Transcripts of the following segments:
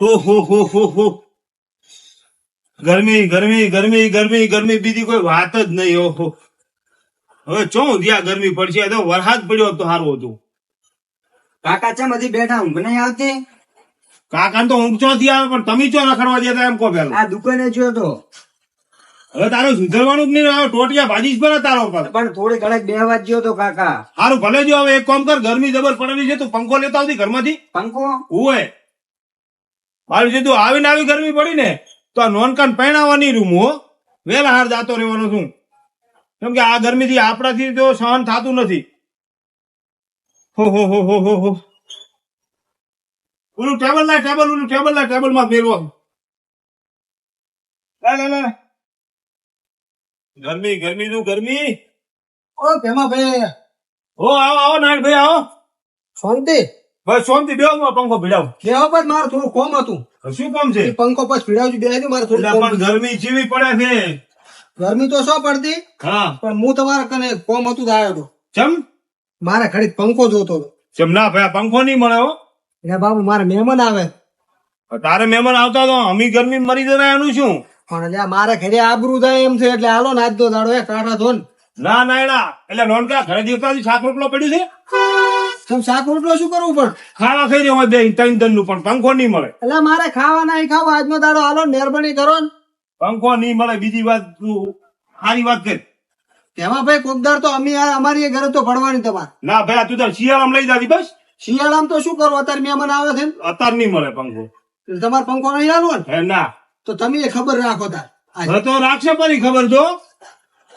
ઓહો હો હો હો ગરમી ગરમી ગરમી ગરમી ગરમી બીજી કોઈ વાત જ નહીં ઓહો હવે ચો ત્યાં ગરમી પડશે તો વરસાદ પડ્યો તો સારું હતું. કાકા ચમ હજી બેઠા? ઊંઘ નહીં આવતી? કાકા તો ઊંઘ ચોથી આવે પણ તમે ચો રખડવા જતા એમ કહો પેલા. આ દુકાને જોયો તો. હવે તારું સુધરવાનું જ નહીં આવે ટોટિયા ભાજી જ પડે તારો પર પણ થોડી ઘડીક બે વાત જોયો તો કાકા. સારું ભલે જો હવે એક કામ કર ગરમી જબર પડેલી છે તું પંખો લેતા આવતી ઘરમાંથી. પંખો? ઓય મારું જીધું આવીને આવી ગરમી પડી ને તો આ નોનકાન પહેણાવાની રૂમ હો વેલા હાર જાતો રહેવાનો છું કેમ કે આ ગરમીથી આપણાથી તો સહન થતું નથી. હો હો હો હો હો હો. ઓલું ટેબલ ના ટેબલ ઓલું ટેબલ ના ટેબલમાં ફેરવો. ગરમી ગરમી નું ગરમી? ઓ ભેમા ભાઈ હો આવો આવો નાયક ભાઈ આવો. શાંતિ. બસ સોમથી હું પંખો ભીડાવ. બેહો પર મારે થોડું કોમ હતું. શું કોમ છે? પંખો પછી ભીડાવજો બે મારે થોડું પણ ગરમી જીવી પડે છે. ગરમી તો શું પડતી હા. પણ હું તમારા કને કોમ હતું આવ્યો હતો ચમ? મારે ઘડીક પંખો જોતો હતો. ચમ ના ભાઈ પંખો નહીં મળે હો. એટલે બાબુ મારે મહેમાન આવે. તારે મહેમાન આવતા તો અમી ગરમી મરી જરા એનું શું? પણ એટલે મારે ઘરે આબરૂ થાય એમ છે એટલે હાલો ને આજ તો દાડો એ ટાટા ધોન. ના ના એડા. એટલે નોનકા ઘરે જીવતા શાક રોટલો પડ્યું છે? તમે શાક રોટલો શું કરવું પણ ખાવા ખાઈ રહ્યો હોય બે ત્રણ દનનું પણ પંખો નહીં મળે. એટલે મારે ખાવા નહીં ખાવા આજનો દાડો હાલો મહેરબાની કરો ને. પંખો નહીં મળે બીજી વાત તું સારી વાત કરી. તેમાં ભાઈ કોકદાર તો અમે અમારી ઘરે તો ભણવાની તમારે. ના ભાઈ આ તું તાર શિયાળામાં લઈ જાતી બસ. શિયાળામાં તો શું કરો? અત્યારે મહેમાન આવે છે ને. અત્યારે નહીં મળે પંખો. તમારે પંખો નહીં હાલવો ને? ના. તો તમે ખબર રાખો તાર. તો રાખશે પણ ખબર જો.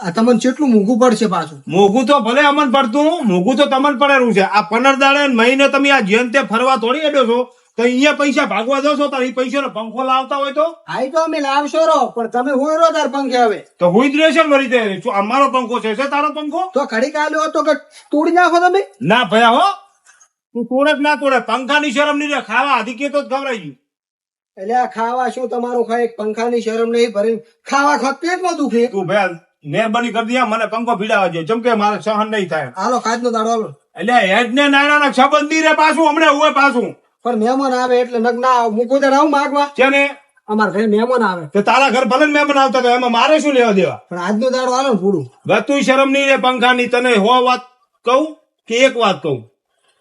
આ તમને કેટલું મોંઘું પડશે પાછું? મોઘું તો ભલે અમન પડતું મોઘું તો તમને પડેલું છે. આ પંદર દાડે મહિને તમે આ જેમ તે ફરવા થોડી અડ્યો છો તો અહીંયા પૈસા ભાગવા દો છો તો એ પૈસા પંખો લાવતા હોય તો? હાઈ તો અમે લાવશો રહો પણ તમે હોય રહો તાર પંખે હવે. તો હુઈ જ રહેશે ને વળી અમારો પંખો છે? છે તારો પંખો? તો ખડી કાલ્યો હતો કે તોડી નાખો તમે? ના ભયા હો. તું તોડે ના તોડે? પંખાની શરમ નહીં રે. ખાવા આધી કે તો જ ગભરાઈ ગયું. એટલે આ ખાવા શું તમારું ખાય? પંખાની શરમ નહીં ભરી ખાવા ખાત પેટમાં દુખે. તું ભયા મહેરબાની કરી દે મને પંખો ભીડાવા જેમ કે મારે સહન નહીં થાય. હાલો કાચનો દાડો હાલો. એટલે હેડ ને નાના સંબંધ નહીં રે પાછું હમણાં હોય પાછું. પણ મહેમાન આવે એટલે નગ ના આવ. મૂકું ત્યારે આવું માગવા? છે ને અમારા ઘરે મહેમાન આવે. તો તારા ઘર ભલે મહેમાન આવતા હતા એમાં મારે શું લેવા દેવા? પણ આજનો દાડો હાલો ને પૂરું બધું શરમ નહીં રે પંખાની તને હો વાત કહું કે એક વાત કહું?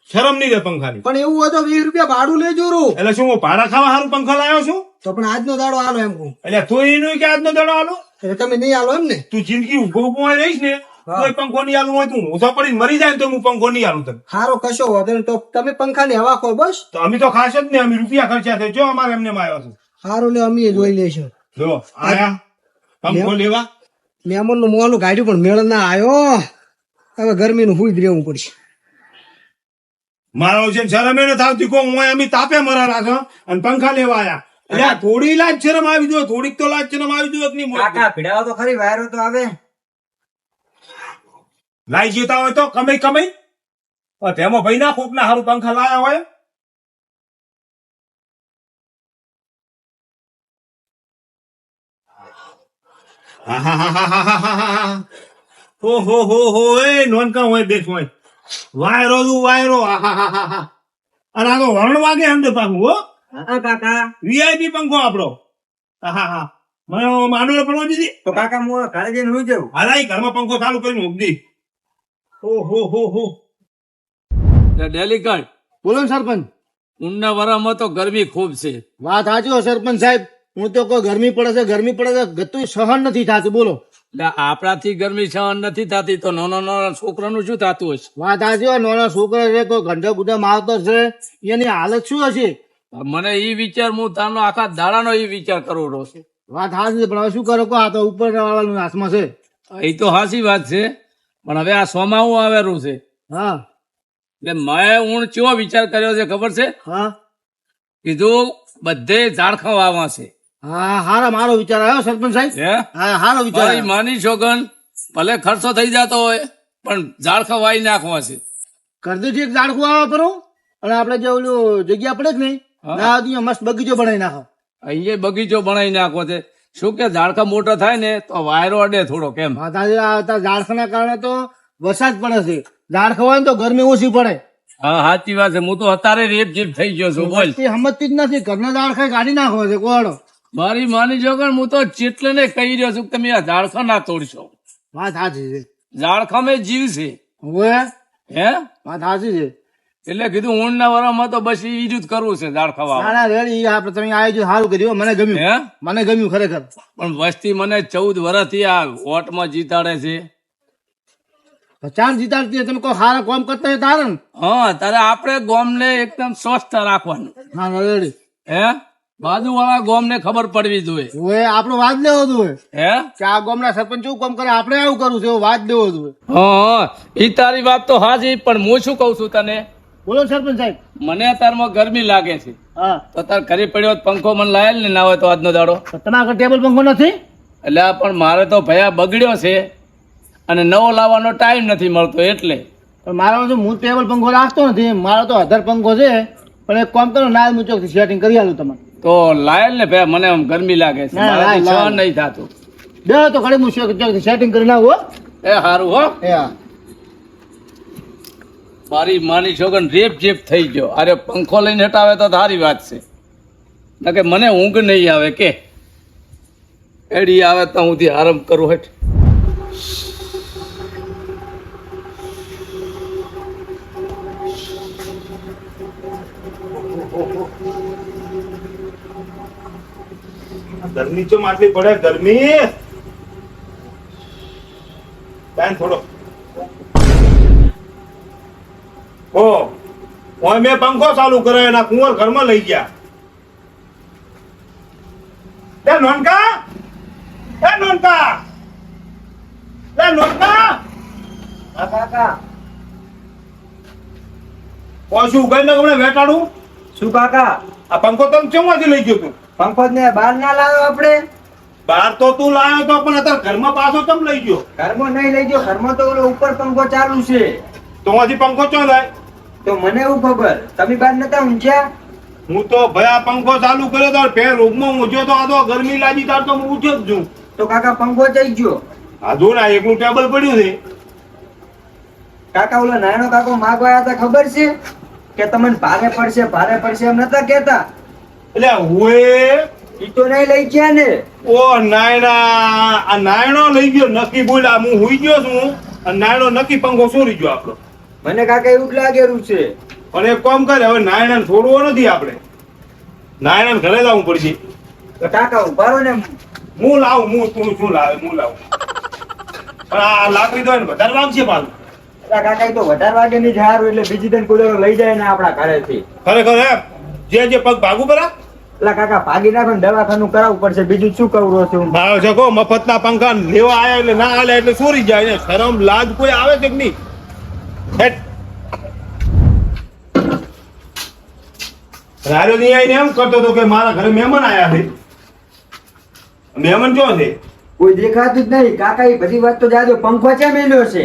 શરમ નહીં રે પંખાની. પણ એવું હોય તો વીસ રૂપિયા ભાડું લેજો રૂ. એટલે શું હું ભાડા ખાવા સારું પંખો લાવ્યો છું? તો પણ આજનો દાડો હાલો એમ કહું. એટલે તું એનું કે આજનો દાડો આલો એટલે તમે નહીં હાલો એમ ને? તું જિંદગી ઊભો ઊભો રહીશ ને કોઈ પંખો નહીં આલું હોય તું ઓછા પડી મરી જાય ને તો હું પંખો નહીં આલું તમે હારો કશો વધે તો તમે પંખાની હવા ખો બસ. તો અમે તો ખાસ જ ને અમે રૂપિયા ખર્ચા છે. જો અમારે એમને આવ્યો છું. સારું લે અમે જોઈ લેશું. જો આયા. પંખો લેવા. મહેમાનનું મોલું કાઢ્યું પણ મેળ ના આવ્યો. હવે ગરમીનું હુઈ જ રહેવું પડશે. મારો ને શરમ એને થાવતી કો હું અમે તાપે મરા છો અને પંખા લેવા આયા. એટલે થોડી લાજ શરમ આવી જો થોડીક તો લાજ શરમ આવી જો નહીં કાકા ભીડાવો તો ખરી વાયરો તો આવે. લાઈ જીતા હોય તો કમાઈ કમાઈ. તેમાં ભાઈ ના કોક ના હારું પંખા લાયા હોય. હો હો હો હો એ નોનકા હોય બેસ હોય. વાયરો તું વાયરો. અને આ તો વર્ણ વાગે એમ તો પાછું હો. હા કાકા. વીઆઈપી પંખો આપણો હા મને માંડો પડવા દીધી. તો કાકા હું ઘરે જઈને હુઈ જાઉં. હાલા ઘરમાં પંખો ચાલુ કરીને ઉગદી હો હો હો હો. ડેલિકટ બોલો ને સરપંચ. ઉનના વરામાં તો ગરમી ખૂબ છે. વાત સાચી હો સરપંચ સાહેબ. હું તો કોઈ ગરમી પડે છે ગરમી પડે છે. ગતું સહન નથી થતું. બોલો. એટલે આપણાથી ગરમી સહન નથી થતી તો નાના નાના છોકરાનું શું થતું હશે? વાત સાચી હો નાના છોકરા છે કોઈ ગંડા ગુંડા આવતો છે એની હાલત શું હશે? મને ઈ વિચાર હું તારનો આખા દાડાનો ઈ વિચાર કરવો રહ્યો છે. વાત હાસી છે પણ હવે શું કરો? કહો આ તો ઉપર વાળાનું હાથમાં છે. એ તો હાસી વાત છે પણ હવે આ સોમાવું આવેલું છે? હા. એટલે મેં હું ચેવો વિચાર કર્યો છે ખબર છે? હા. કીધું બધે ઝાડખા વાવવા છે. હા હારા મારો વિચાર આવ્યો સરપંચ સાહેબ? હા? હારો વિચાર માની છોકન ભલે ખર્ચો થઈ જતો હોય પણ ઝાડખા વાઈ નાખવા છે. ઘરથી એક ઝાડખું આવો કરો. અને આપણે જે ઓલું જગ્યા પડે જ નહીં ના મસ્ત બગીચો બનાવી નાખો. અહીંયા બગીચો બનાવી નાખો છે. શું કે ઝાડખા મોટા થાય ને તો વાયરો અડે થોડો કેમ ઝાડખાના કારણે તો વરસાદ પડે છે. ઝાડખા હોય ને તો ગરમી ઓછી પડે. હા સાચી વાત છે. હું તો અત્યારે રેપ જેપ થઈ ગયો છું બોલ. સમજતી જ નથી. ઘરના ઝાડખા કાઢી નાખો છે કોણ? મારી માની જો હું તો ચેટલે ને કહી રહ્યો છું કે તમે આ ઝાડખા ના તોડશો. વાત સાચી છે. ઝાડખામાં જીવ છે. હે? વાત સાચી છે. એટલે કીધું ઊંડના વરામાં તો બસ ઈ જ કરવું છે ઝાડખા વાળા ના ના રેડી આપણે તમે આયોજન સારું કર્યું મને ગમ્યું. હે? મને ગમ્યું ખરેખર. પણ વસ્તી મને ચૌદ વર્ષથી આ વોટમાં જીતાડે છે. ચાર જીતાડતી તમે કોઈ સારા કામ કરતા હોય તારે ને? હા તારે આપણે ગોમને એકદમ સ્વસ્થ રાખવાનું. હા રેડી. હે? બાજુ વાળા ગોમને ખબર પડવી જોઈએ. હવે આપણો વાદ લેવો જોઈએ. હે? કે આ ગામના સરપંચ શું કામ કરે આપણે આવું કરવું છે વાદ લેવો જોઈએ. હા ઈ તારી વાત તો હાજી પણ હું શું કઉ છું તને? બોલો સરપંચ સાહેબ. મને તારમાં ગરમી લાગે છે. હા. તો તાર ઘરે પડ્યો પંખો મને લાયેલ ને ના હોય તો આજનો દાડો. તમારા આગળ ટેબલ પંખો નથી? એટલે પણ મારે તો ભયા બગડ્યો છે. અને નવો લાવવાનો ટાઈમ નથી મળતો એટલે. પણ મારા તો હું ટેબલ પંખો રાખતો નથી. મારો તો અધર પંખો છે. પણ એક કામ કરો ના મુચોક સેટિંગ કરી આલું તમારે. તો લાયેલ ને ભાઈ મને આમ ગરમી લાગે છે. મારાથી સહન નહીં થતું. બે તો ઘડી હું સેટિંગ કરી નાખો એ સારું હો. એ મારી માની છોકન રેપ જેપ થઈ ગયો. અરે પંખો લઈને હટાવે તો સારી વાત છે. ના કે મને ઊંઘ નહીં આવે કે. એડી આવે તો હું આરામ કરું હેઠ. ગરમી ચો માટલી પડે ગરમી? ટાઈમ થોડો. ઓ ઓય મેં પંખો ચાલુ કર્યો એના કુંવર ઘરમાં લઈ ગયા. એ નોનકા? એ નોનકા? એ નોનકા? કાકા. કોશું ઉગાઈ ને હમણાં વેટાડું? શું કાકા? આ પંખો તમે ચમવાથી લઈ ગયો તું? પંખો ને બહાર ના લાવ્યો આપણે? બહાર તો તું લાવ્યો તો પણ અત્યારે ઘરમાં પાછો તમ લઈ ગયો? ઘરમાં નહીં લઈ ગયો ઘરમાં તો ઓલો ઉપર પંખો ચાલુ છે. તો હજી પંખો ચો લાય? તો મને એવું ખબર તમે બહાર નતા ઊંઘ્યા હું તો આ પંખો ચાલુ કર્યો તો ફેર રૂમમાં ઊંઘ્યો તો આ તો ગરમી લાગી તાર તો હું ઊંઘ્યો જ છું. તો કાકા પંખો જઈ ગયો? આ જો ના એકનું ટેબલ પડ્યું છે. કાકા ઓલો નાનો કાકો માગવા હતા ખબર છે? કે તમને ભારે પડશે ભારે પડશે એમ નતા કેતા એટલે હુએ ઈ તો નહીં લઈ ગયા ને. ઓ નાયણા આ નાયણો લઈ ગયો. નક્કી બોલ્યા હું હુઈ ગયો છું. અને નાયણો નક્કી પંખો ચોરી ગયો આપણો મને કાકા એવું જ લાગેલું છે. પણ એક કામ કરે હવે નાયણા છોડવો નથી આપણે. નાયણા ઘરે લાવવું પડશે. તો કાકા ઊભા રહો ને. હું લાવું હું તું શું લાવે હું લાવું. પણ આ લાકડી તો વધારે વાગશે પાછું. કાકા તો વધારે વાગે ની હારું એટલે બીજી દિન કુલરો લઈ જાય ને આપણા ઘરેથી. ખરેખર હે જે જે પગ ભાગું પરા એટલે કાકા ભાગી નાખો ને દવાખાનું કરાવવું પડશે. બીજું શું કરું છું? ભાવ છે કહો મફતના પંખા લેવા આવ્યા એટલે ના આલે એટલે સુરી જાય ને. શરમ લાજ કોઈ આવે છે કે નહીં. રાજો ની આઈને એમ કરતો હતો કે મારા ઘરે મહેમાન આયા છે. મહેમાન જો છે? કોઈ દેખાતું જ નહીં. કાકા એ બધી વાત તો જાજો. પંખો છે મેલ્યો છે.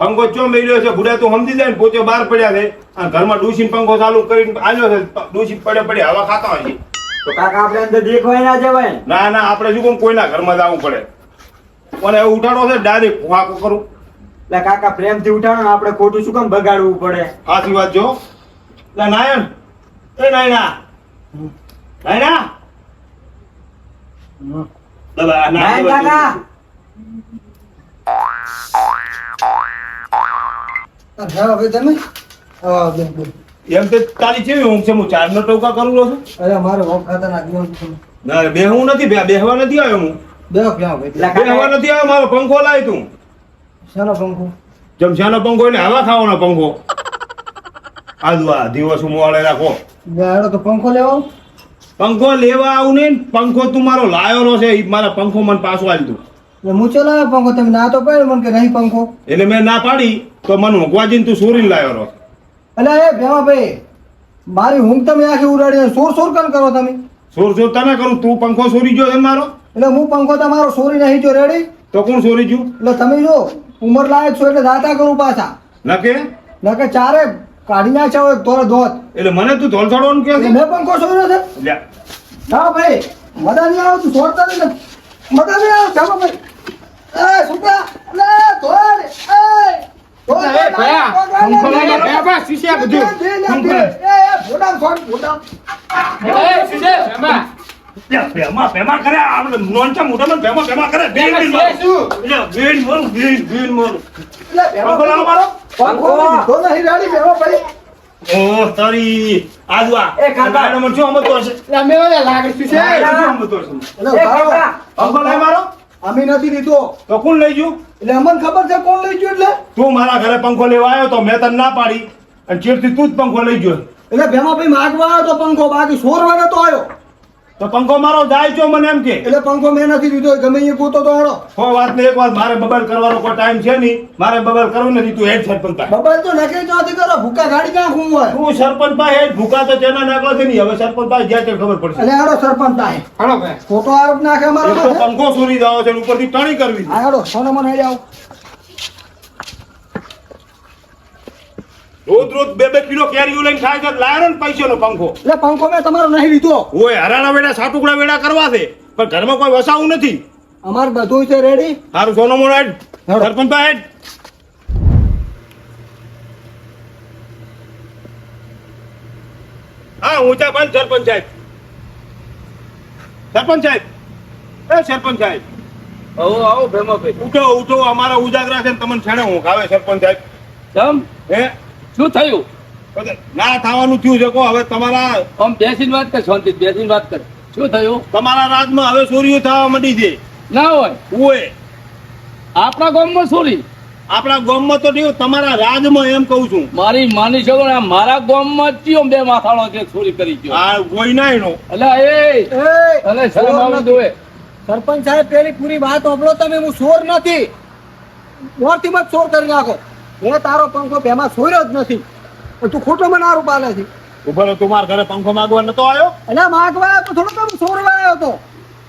પંખો ચો મેલ્યો છે? ભૂડા તું સમજી જાય ને પોતે બહાર પડ્યા છે. આ ઘરમાં ડૂસીને પંખો ચાલુ કરીને આવ્યો છે. ડૂસી પડે પડે હવા ખાતા હોય છે. તો કાકા આપણે અંદર દેખવાય ના જવાય ના? ના આપણે શું કહું કોઈના ઘરમાં જવું પડે. પણ એવું ઉઠાડો છે ડાયરેક્ટ ફાંકો કરું. એટલે કાકા પ્રેમથી ઉઠાડો ને આપણે ખોટું શું કામ બગાડવું પડે? સાચી વાત જો. એટલે નાયણ. એ નાયણા. નાયણા. દબા, આ નાય નાય દબા. કાકા. હા હવે તમે? હા બે બે એમ તે તારી કેવી ઊંઘ છે? હું ચાર નો ટોકા કરું છું? અરે મારે હોમ ખાતા નાખ્યો ના બેહવું નથી બે બેહવા નથી આવ્યો હું. બે ક્યાં ભાઈ બેહવા નથી આવ્યો મારો પંખો લાય તું. શાનો પંખો? જમશાનો પંખો એટલે હવા ખાવાનો પંખો. આજુ આ દિવસ મોડે રાખો. ગાડો તો પંખો લેવો? પંખો લેવા આવું નહીં પંખો તું મારો લાયો છે ઈ મારા પંખો મને પાછો આવી તું હું ચલાવ્યો પંખો? તમે ના તો પડ્યો મને કે નહીં પંખો. એટલે મેં ના પાડી તો મને મૂકવા જઈને તું સોરીને લાવ્યો રહો. એટલે એ ભેમા ભાઈ મારી ઊંઘ તમે આખી ઉડાડી સોર સોર કેમ કરો તમે? સોર સોર તને કરું તું પંખો સોરી ગયો છે મારો? એટલે હું પંખો તમારો સોરી નહીં જો રેડી તો કોણ સોરી ગયું? એટલે તમે જો ઉંમર લાયક છો એટલે દાતા કરું પાછા. નકે નકે ચારે કાઢી નાખ્યા હોય તોરે ધોત એટલે મને તું ધોલસાડવાનું કે એટલે મેં પંખો સોર્યો છે. ના ભાઈ મદદ નહીં આવે તું છોડતા નહીં મદદ મદા નહીં આવે ભાઈ. એ સુકા લે ધોળ એ એ ભયા, લઈને ભયા બા, શીશા બધું. એ, શીશા, ભયા. ભેમા ભેમા કરે આપણે નોનચા મોઢામાં ભેમા ભેમા કરે બેન બેન ભયા શું? એટલે બેન મોરું બેન બેન મોરું. પંખો લાવો મારો ઓ તારી આજુ આ. એ કાકા. ગાડામાં શું અમતો હશે? એટલે અમે ઓલા લાકડી શીશા. શું અમતો હશે? એ કાકા, પંખો લાય મારો? અમે નથી લીધો. તો કોણ લઈ ગયું? એટલે અમને ખબર છે કોણ લઈ ગયું એટલે? તું મારા ઘરે પંખો લેવા આવ્યો તો મેં તને ના પાડી. અને ચીડથી તું જ પંખો લઈ ગયો. એટલે ભેમાભાઈ માગવા આવ્યો તો પંખો બાકી વાગે તો આવ્યો. તો પંખો મારો જાય છો મને એમ કે. એટલે પંખો મેં નથી લીધો ગમે એ ગોતો તો હેડો કોઈ વાત નહીં એક વાત મારે બબલ કરવાનો કોઈ ટાઈમ છે નહીં. મારે બબલ કરવું નથી તું હેડ સરપંચ પાસે. બબલ તો નકે ચોથી કરો ભૂકા ગાડી ક્યાં હું હોય? તું સરપંચ પાસે હેડ ભૂકા તો તેના નાકલો છે નહીં. હવે સરપંચ પાસે જ્યાં તે ખબર પડશે. એટલે હેડો સરપંચ તાહે. હાલો ભાઈ. ખોટો આરોપ નાખે મારો પંખો સુરી દાવો છે અને ઉપરથી ટણી કરવી. છે. સોનો મને આવો. રોજ રોજ બે બે કિલો કેરીઓ લઈને ખાય છે લાયો ને પૈસાનો પંખો. એટલે પંખો મેં તમારો નહીં લીધો. ઓય હરાણા વેડા સાટુકડા વેડા કરવા છે પણ ઘરમાં કોઈ વસાવું નથી. અમાર બધું છે રેડી હારું સોનો મોનો હેડ સરપંચ ભાઈ હેડ. હા ઊંચા પણ સરપંચ સાહેબ. સરપંચ સાહેબ. એ સરપંચ સાહેબ. આવો આવો ભેમાભાઈ ઉઠો ઉઠો અમારા ઉજાગરા છે ને તમને છેડે હું ખાવે સરપંચ સાહેબ. કેમ હે? શું થયું? બધે ના થવાનું થયું છે કહો હવે તમારા આમ બેસીને વાત કર શાંતિ બેસીને વાત કર. શું થયું? તમારા રાજમાં હવે ચોરીઓ થવા માંડી છે. ના હોય. ઓય આપણા ગામમાં ચોરી આપણા ગામમાં તો નહીં તમારા રાજમાં એમ કહું છું. મારી માની શકો ને આ મારા ગામમાં જ બે માથાળો છે ચોરી કરી ગયો. આ કોઈ ના એનો એટલે એ! તને શરમ આવી દોએ સરપંચ સાહેબ પેલી પૂરી વાત સાંભળો તમે હું ચોર નથી. મોરથી મત ચોર કરી નાખો. મેં તારો પંખો ભેમાં સોયરો જ નથી. પણ તું ખોટો મને આરોપ આલે છે. ઊભો તું મારા ઘરે પંખો માંગવા નતો આવ્યો? એટલે માગવા તો થોડો તમે સોરવા આવ્યો તો.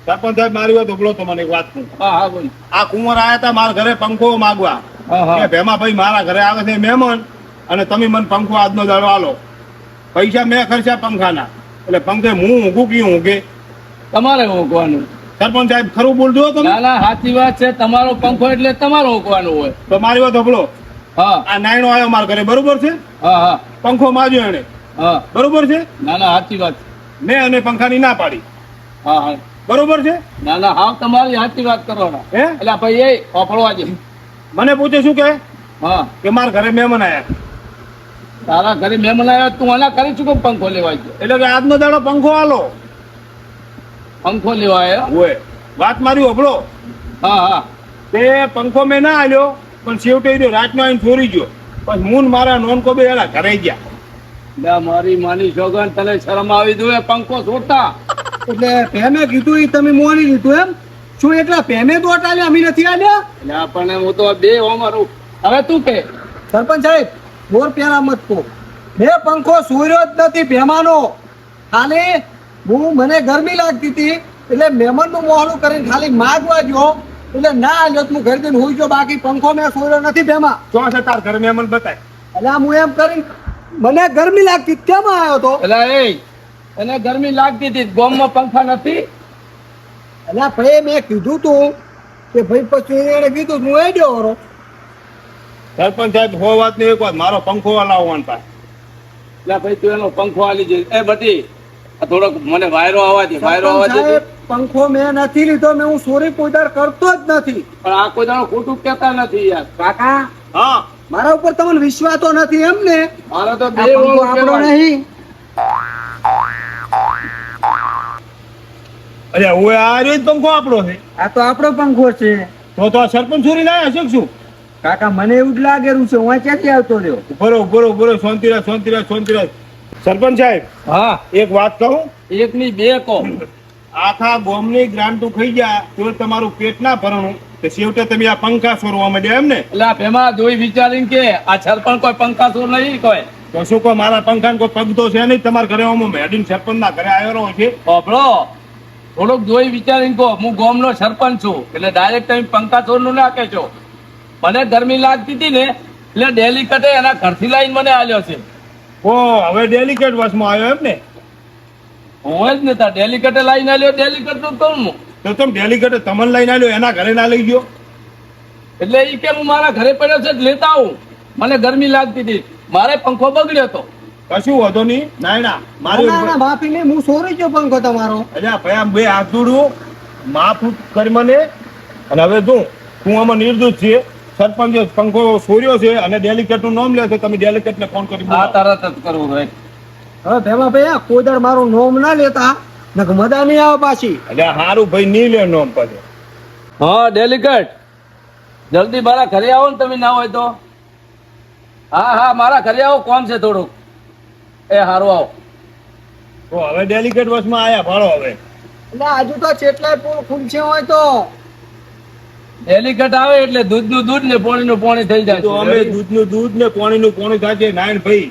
સરપંચ સાહેબ મારી વાત ઉભલો તો મને એક વાત કહું. હા હા બોલ. આ કુંવર આયા હતા મારા ઘરે પંખો માંગવા. કે ભેમા ભાઈ મારા ઘરે આવે છે મહેમાન અને તમે મને પંખો આજનો દાડો આલો. પૈસા મેં ખર્ચા પંખાના. એટલે પંખે હું ઊંઘું કે ઊંઘે? તમારે ઊંઘવાનું. સરપંચ સાહેબ ખરું બોલજો તમે? ના ના સાચી વાત છે. તમારો પંખો એટલે તમારો ઊંઘવાનું હોય. તો મારી વાત હા આ નાયણો આવ્યો મારા ઘરે બરોબર છે? હા હા. પંખો માજ્યો એને હા. બરોબર છે? ના ના સાચી વાત. મેં અને પંખાની ના પાડી. હા હા. બરોબર છે? ના ના હા તમારી સાચી વાત કરવાના. હે? એટલે ભાઈ એ ઓફળવા દે. મને પૂછે શું કે હા. કે મારા ઘરે મહેમાન આવ્યા તારા ઘરે મહેમાન આવ્યા તું આના કરી ચૂકો પંખો લેવા એટલે કે આજનો દાડો પંખો આલો. પંખો લેવા આવ્યો ઓય વાત મારી ઓભળો હા હા. તે પંખો મેં ના આલ્યો. પણ છેવટે એ રહ્યો રાતનો આવીને ચોરી ગયો. પણ હું મારા નોન કોબે એલા ઘરે ગયા. લે મારી માની સોગન તને શરમ આવી દો પંખો છોડતા. એટલે ભેમે કીધું એ તમે મોની લીધું એમ? શું એટલા ભેમે દોટ આલ્યા? અમે નથી આલ્યા? ના પણ હું તો બે હો મારું હવે તું કે. સરપંચ સાહેબ બોર પેલા મત કો બે પંખો સૂર્યો જ નથી ભેમાનો. ખાલી હું મને ગરમી લાગતી હતી એટલે મહેમાનનું મોહલું કરીને ખાલી માગવા ગયો. એટલે ના આલ્યો હું ઘર જઈને હોઈ ગયો બાકી પંખો મેં સોયો નથી ભેમા તો છે તાર ઘરે મને બતાય. એટલે હું એમ કરી મને ગરમી લાગતી તેમાં આવ્યો તો? એટલે એ એને ગરમી લાગતી હતી ગોમમાં પંખા નથી. એટલે ભાઈ મેં કીધું તું કે ભાઈ પછી એને કીધું હું એ ગયો હરો સરપંચ સાહેબ હો વાત નહીં એક વાત મારો પંખો લાવવાનો પાસે એટલે ભાઈ તું એનો પંખો આલી જઈ એ બટી થોડોક મને વાયરો આવવા દે વાયરો આવવા દે. પંખો મેં નથી લીધો મેં હું સોરી પોઈદાર કરતો જ નથી. પણ આ કોઈ દાડો ખોટું કહેતા નથી યાર. કાકા? હા. મારા ઉપર તમને વિશ્વાસ તો નથી એમ ને મારો તો બે પંખો આપણો નહીં. અરે ઓય આ રે પંખો આપણો છે. આ તો આપણો પંખો છે. તો તો આ સરપંચ ચોરી લાયા છે શું? કાકા મને એવું જ લાગેલું છે હું ક્યાંથી આવતો રહ્યો? ઉભરો ઉભરો ઉભરો શાંતિરાજ શાંતિરાજ શાંતિરાજ સરપંચ સાહેબ હા. એક વાત કહું? એક ની બે કહો. આખા ગોમની ગ્રાન્ટો ખાઈ ગયા તો તમારું પેટ ના ભરણું. તો છેવટે તમે આ પંખા સોરવા માંડ્યા એમ ને એટલે ભેમાં જોઈ વિચારીને કે આ સરપંચ કોઈ પંખા સોર નહીં કોઈ. તો શું કહો મારા પંખા કોઈ પગ તો છે નહીં? તમારા ઘરે હું મેડિન સરપંચ ના ઘરે આવ્યો રહ્યો છે? હોભળો. થોડુંક જોઈ વિચારીને કહો હું ગામનો સરપંચ છું. એટલે ડાયરેક્ટ તમે પંખા સોરનું ના કહેશો. મને ગરમી લાગતી હતી ને એટલે ડેલી કટે એના ઘરથી લાઈન મને આવ્યો છે. ઓ હવે ડેલિકેટ વસમાં આવ્યો એમ ને? હું જ ને તા કટે લઈને આવ્યો ડેલી નું કહું તો તમે ડેલિકેટે તમને લઈને આવ્યો એના ઘરે ના લઈ ગયો? એટલે એ કે હું મારા ઘરે પડ્યો છે જ લેતા આવું. મને ગરમી લાગતી હતી. મારે પંખો બગડ્યો હતો. કશું વધો નહીં. નાયણા મારી ના ના માફી નહીં હું સોરી ગયો પંખો તમારો? અજા ભાઈ આમ બે હાથ જોડું. માફ કરી મને. અને હવે તું હું આમાં નિર્દોષ છે સરપંચ પંખો સોર્યો છે અને ડેલિકેટનું નામ લે છે. તમે ડેલિકેટ ને ફોન કરી આ બોલાવો. તરત જ કરવું હોય હવે ભેમા ભાઈ આ કોઈ મારું નોમ ના લેતા નકર મજા નહીં આવે પાછી. એટલે હારું ભાઈ નહીં લે નોમ પછી. હા ડેલિકેટ જલ્દી મારા ઘરે આવો ને તમે ના હોય તો. હા હા મારા ઘરે આવો કોમ છે થોડુંક. એ હારું આવો. તો હવે ડેલિકેટ બસમાં આયા ભાડો હવે. એટલે આજુ તો ચેટલાય પુલ ખુલશે હોય તો. ડેલિકેટ આવે એટલે દૂધનું દૂધ ને પોણી નું પાણી થઈ જાય તો અમે દૂધ દૂધનું દૂધ ને પાણીનું પોણી થાય નાયણ ભાઈ.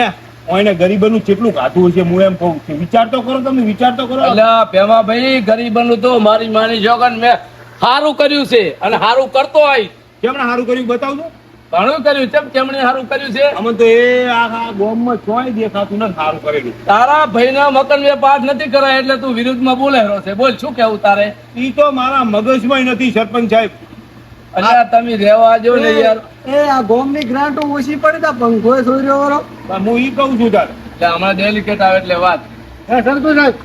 એ ઓયને ગરીબનું કેટલું ખાધું હશે હું એમ કહું છું. વિચાર તો કરો તમે વિચાર તો કરો. એટલે પેમા ભાઈ ગરીબનું તો મારી માની જોગન મેં સારું કર્યું છે અને સારું કરતો હોય. કેમણે સારું કર્યું બતાવજો ઘણું કર્યું છે કેમણે સારું કર્યું છે? અમે તો એ આખા ગામમાં ચોય દેખાતું નથી સારું કરેલું. તારા ભાઈના મકન મેં પાઠ નથી કરાય એટલે તું વિરુદ્ધમાં બોલે છે. બોલ શું કેવું તારે? ઈ તો મારા મગજમાં નથી સરપંચ સાહેબ. અલ્યા તમે રહેવા જો ને યાર. એ આ ગોમની ગ્રાન્ટો ઓછી પડી તા પંખો વાળો હું ઈ કહું છું તારે. એટલે હમણાં ડેલિકેટ આવે એટલે વાત. હે સરપંચ સાહેબ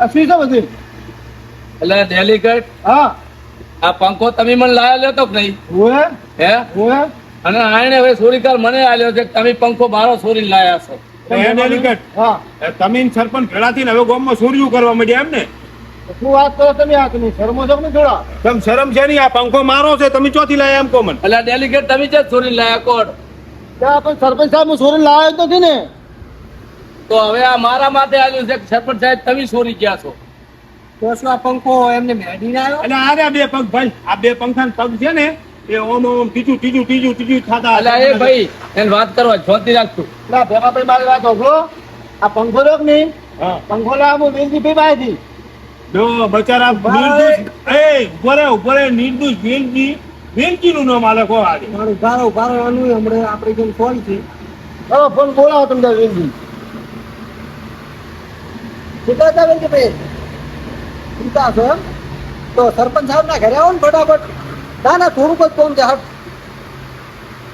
આ શું છે બધું? એટલે ડેલિકેટ હા. આ પંખો તમે મને લાયા લેતો કે નહીં? ઓએ હે? ઓએ અને આને હવે સોરીકાર મને આલ્યો છે કે તમે પંખો બારો સોરી લાયા છો. તો એ ડેલિકેટ હા. એ તમે સરપંચ ભેળાથી હવે હવે ગામમાં સોર્યું કરવા માંડ્યા એમ ને શું વાત કરો તમે આ તમે શરમો છો કે થોડા? તમ શરમ છે નહીં આ પંખો મારો છે તમે ચોથી લાયા એમ કહો મને એટલે ડેલિકેટ તમે જ ચોરી લાયા? કોણ? ત્યાં પણ સરપંચ સાહેબ હું સોરી લાવ્યો જ નથી ને. તો હવે આ મારા માથે આવ્યું છે સરપંચ સાહેબ તમે ચોરી ગયા છો? તો પંખો એમને મેડીને આવ્યો. એટલે આ બે પંખ ભાઈ આ બે પંખા પગ છે ને એ ઓમ ઓમ ત્રીજું ત્રીજું ત્રીજું ત્રીજું થતા એટલે એ ભાઈ એને વાત કરવા જોતી રાખતું ના ભેગા ભાઈ મારી વાત હોભળો આ પંખો રહ્યો નહીં? પંખો લાવ્યો હું વેલજી ભાઈ પાસેથી જો બચારા નિર્દોષ એ ઉપરે ઉપરે નિર્દોષ વેલજી વેલજી નું નામ આલે કો આજે મારું ભારો ભારો આનું હમણાં આપણે જેમ ફોન છે. હા ફોન બોલાવો તમને વેલજી કેટલા હતા વેલજી ભાઈ? ચિંતા છો એમ? તો સરપંચ સાહેબ ના ઘરે આવો ને ફટાફટ. ના ના થોડુંક જ કોમ છે હટ.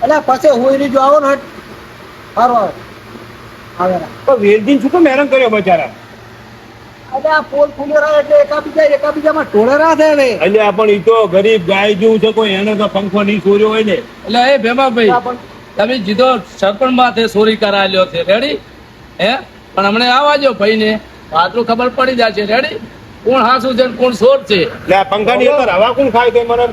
એટલે પછી હું એની જો આવો ને હટ. સારું આવે. આવે વેલજી શું તો હેરાન કર્યો બચારા? એટલે આ પોલ ખુલ્યો એટલે એકાબીજા એકાબીજામાં ટોળેરા છે હવે. એટલે પણ ઈ તો ગરીબ ગાય જેવું છે કોઈ એને તો પંખો નહીં સોર્યો હોય ને. એટલે એ ભેમા ભાઈ આ પણ તમે જીધો સરપંચ માથે સોરી કરાયેલો છે રેડી? હે? પણ હમણે આવવા જો ભાઈ ને આટલું ખબર પડી જાય છે રેડી? કોણ હાસુ છે ને કોણ સોર છે? એટલે પંખાની અંદર હવા કોણ ખાય છે મને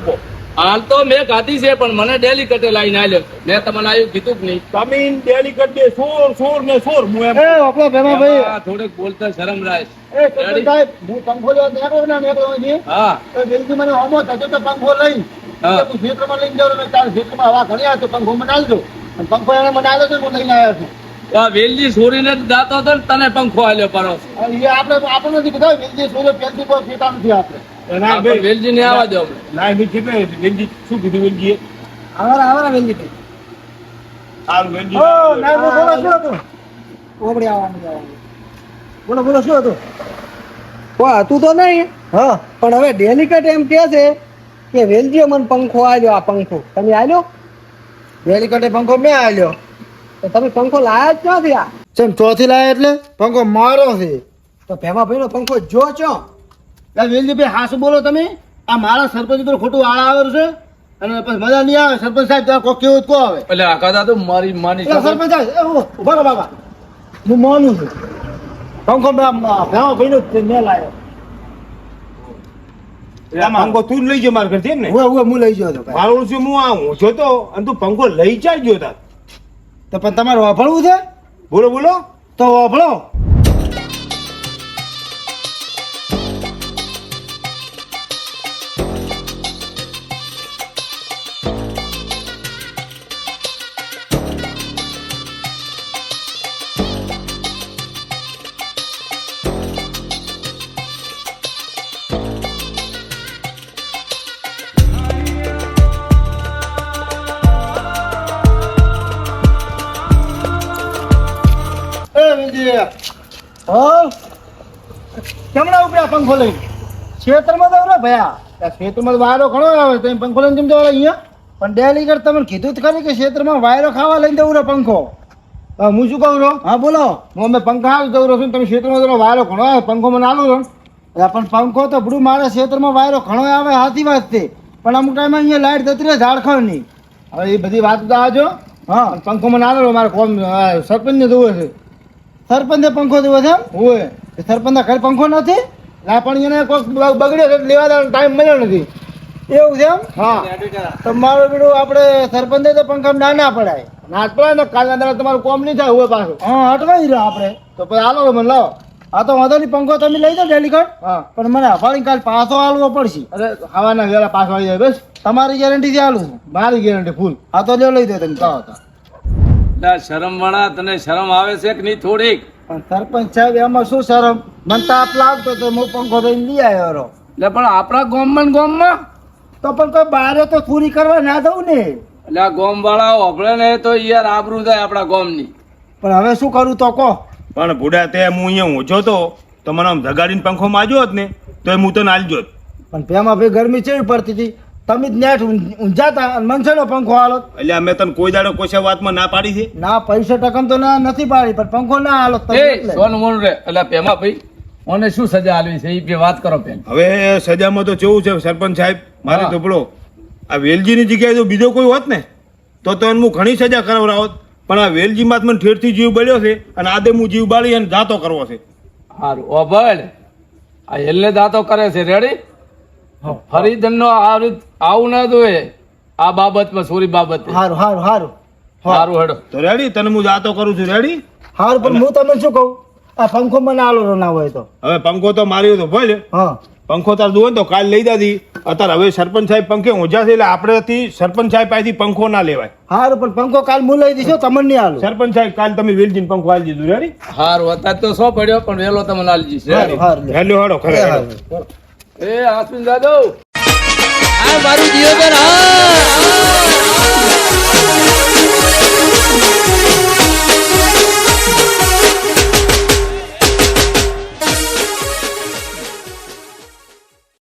હાલ તો મેં ખાધી છે પણ મને ડેલી કટે લાઈને આલ્યો મેં તમને આવ્યું કીધું કે નહીં. તમે ડેલી દે સોર સોર ને સોર હું એમ એ આપણો ભેમા ભાઈ. થોડેક બોલતા શરમ રાય એ સાહેબ હું પંખો લેવા ને એ વેલજી મને હોમો થતો તો પંખો લઈ. હા. તું ખેતરમાં લઈને જાઉં મેં તાર ખેતરમાં હવા ઘણી આવે તો પંખો મને અને પંખો એને મને તો હું લઈને આવ્યો છું. તો વેલજી સોરીને જ દાતો હતો તને પંખો આલ્યો પરો આપણે આપણે નથી કીધું વેલજી સૂર્ય પેલથી કોઈ ફેટા નથી આપણે. ના વેલજી ને આવવા દો ના એમ છે વેલજી શું કીધું વેલજીએ? આવરા આવરા વેલજી ભાઈ. સારું વેલજી. ઓ ના બોલો બોલો શું હતું? ઓગળી આવવાનું જવાનું. બોલો બોલો શું હતું? કોઈ હતું તો નહીં. હા પણ હવે ડેલિકેટ એમ કે છે કે વેલજીએ મને પંખો આલ્યો આ પંખો. તમે આલ્યો? વેલી પંખો મેં આલ્યો. તો તમે પંખો લાયા જ ક્યાંથી આ? ચમ ચોથી લાયા એટલે? પંખો મારો છે. તો ભેમા ભાઈનો પંખો જો છો. એટલે વેલજી ભાઈ હાસુ બોલો તમે? આ મારા સરપંચ ઉપર ખોટું આળા આવેલું છે. અને પછી મજા નહીં આવે. સરપંચ સાહેબ ત્યાં કોઈ કેવું કો આવે એટલે આખા તો મારી માની સરપંચ સાહેબ એ ઊભો બાબા. હું માનું છું. પંખો ભેમા ભાઈનો મેં લાવ્યો પંખો તું જ લઈ જાય મારા ઘરથી એમ ને હું હું હું લઈ ભાઈ. હું જોતો અને તું પંખો લઈ જાય ગયો તાર. તો પણ તમારે વાપરવું છે? બોલો બોલો. તો વાપરો પંખો લઈને. ખેતરમાં ને ભયા ખેતરમાં વાયરો ઘણો આવે તો પંખો લઈને કેમ જવા અહીંયા? પણ ડેલી કર તમે કીધું જ ખરી કે ક્ષેત્રમાં વાયરો ખાવા લઈને દઉં રે પંખો. હા, શું કહું છું હા બોલો. હું અમે પંખા આવી દવરો છું તમે ક્ષેત્રમાં તમે વાયરો ઘણો આવે પંખો મને આલું છો પણ પંખો તો બધું મારા ક્ષેત્રમાં વાયરો ઘણો આવે હાથી વાત છે. પણ અમુક ટાઈમે અહીંયા લાઈટ જતી રહે ઝાડખંડની હવે એ બધી વાત તો આજો. હા. પંખો મને આલો મારે કોમ સરપંચ ને જોવે છે સરપંચે પંખો જોવે છે એમ? હોય સરપંચ ઘરે પંખો નથી? ના પણ એને કોઈક બગડ્યો છે લેવા દેવાનો ટાઈમ મળ્યો નથી. એવું છે એમ? હા. તમારું બીડું આપણે સરપંચે તો પંખા ના ના પડાય. ના પડાય ને કાલના દાડે તમારું કોમ નહીં થાય હોય પાછું. હા હટવાઈ રહ્યો આપણે. તો પછી હાલો મને લાવો. હા તો વાંધો નહીં પંખો તમે લઈ દો ડેલી કાર્ડ હા. પણ મને અફાળી કાલ પાછો હાલવો પડશે. અરે હવાના વેલા પાછો આવી જાય બસ. તમારી ગેરંટી થી હાલું છું. મારી ગેરંટી ફૂલ હા તો લ્યો લઈ દો તમે કહો તો. શરમ વાળા તને શરમ આવે છે કે નહીં? થોડીક. પણ સરપંચ સાહેબ એમાં શું શરમ? મને તાપ લાગતો તો હું પંખો લઈને લઈ આવ્યો રો એટલે પણ આપણા ગામમાં ને ગામમાં? તો પણ કોઈ બારે તો પૂરી કરવા ના દઉં ને. એટલે આ ગોમ વાળા હોભળે ને તો યાર આબરૂ થાય આપણા ગામની. પણ હવે શું કરું તો કહો. પણ ભૂડા તે હું અહીંયા ઊંચો તો તો મને આમ ધગાડીને પંખો માજો હોત ને તો એ હું તો નાલજો જ. પણ તેમાં ભાઈ ગરમી ચેવી પડતી હતી? તમે જ નેટ ઊંઝાતા અને મનસેનો પંખો હાલો. એટલે અમે તને કોઈ દાડો કોઈ વાતમાં ના પાડી છે? ના પૈસા ટકમ તો ના નથી પાડી પણ પંખો ના હાલો. સોનું રે એટલે પેમા ભાઈ મને શું સજા આલવી છે? એ બે વાત કરો પેન. હવે સજામાં તો કેવું છે સરપંચ સાહેબ મારે. ધોપડો આ વેલજીની જગ્યાએ જો બીજો કોઈ હોત ને તો તો એને હું ઘણી સજા કરાવરાવત પણ આ વેલજીમાં મને ઠેરથી જીવ બળ્યો છે અને આદે હું જીવ બાળી અને જાતો કરવો છે. સારું ઓભળ આ એલને દાતો કરે છે રેડી? ફરી નો આ આવું ના જોઈએ. આ બાબતમાં સોરી બાબત. હારું હારું હારું. સારું હેડો. તો રેડી તને હું જાતો કરું છું રેડી હારું પણ હું તમને શું કહું? આ પંખો મને આલો ના હોય તો. હવે પંખો તો માર્યો તો ભલે. હા. પંખો તાર જુઓ ને તો કાલ લઈ દાદી અત્યારે હવે સરપંચ સાહેબ પંખે ઊંઝા છે એટલે આપણેથી સરપંચ સાહેબ પાસેથી પંખો ના લેવાય. હારું પણ પંખો કાલ હું લઈ દઈશું તમને નહીં આલો. સરપંચ સાહેબ કાલ તમે વેલજીને પંખો આલી દીધું. રેડી હારું અત્યારે તો સો પડ્યો પણ વેલો તમને આલી જઈશ હારું હારું લે. હેલો હેડો ખરે હારું. એ આસ્મિન જાદવ આ મારું જીવન હા.